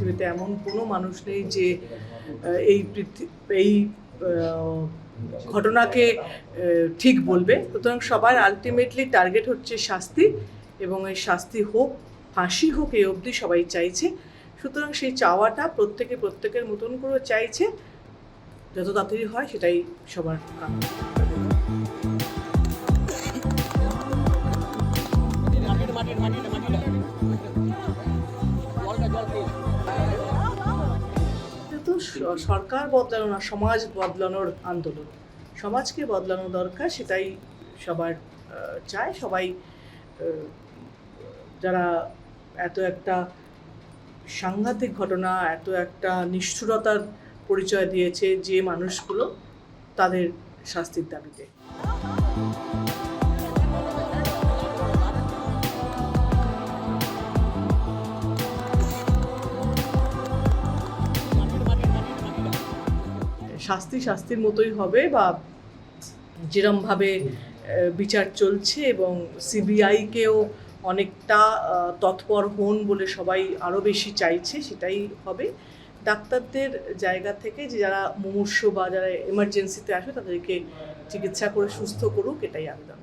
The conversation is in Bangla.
পৃথিবীতে এমন কোনো মানুষ নেই যে এই এই ঘটনাকে ঠিক বলবে। সুতরাং সবার আলটিমেটলি টার্গেট হচ্ছে শাস্তি এবং এই শাস্তি হোক, ফাঁসি হোক, এই অবধি সবাই চাইছে। সুতরাং সেই চাওয়াটা প্রত্যেকে প্রত্যেকের মতন করে চাইছে। যত তাড়াতাড়ি হয় সেটাই সবার কাম্য সরকার বদলানো না সমাজ বদলানোর আন্দোলন। সমাজকে বদলানো দরকার, সেটাই সবার চায়। সবাই যারা এত একটা সাংঘাতিক ঘটনা, এত একটা নিষ্ঠুরতার পরিচয় দিয়েছে যে মানুষগুলো, তাদের শাস্তির দাবিতে। শাস্তি শাস্তির মতোই হবে বা যেরমভাবে বিচার চলছে এবং সিবিআইকেও অনেকটা তৎপর হন বলে সবাই আরও বেশি চাইছে সেটাই হবে। ডাক্তারদের জায়গা থেকে যে যারা মুমূর্ষ বা যারা এমার্জেন্সিতে আসে তাদেরকে চিকিৎসা করে সুস্থ করুক এটাই আবেদন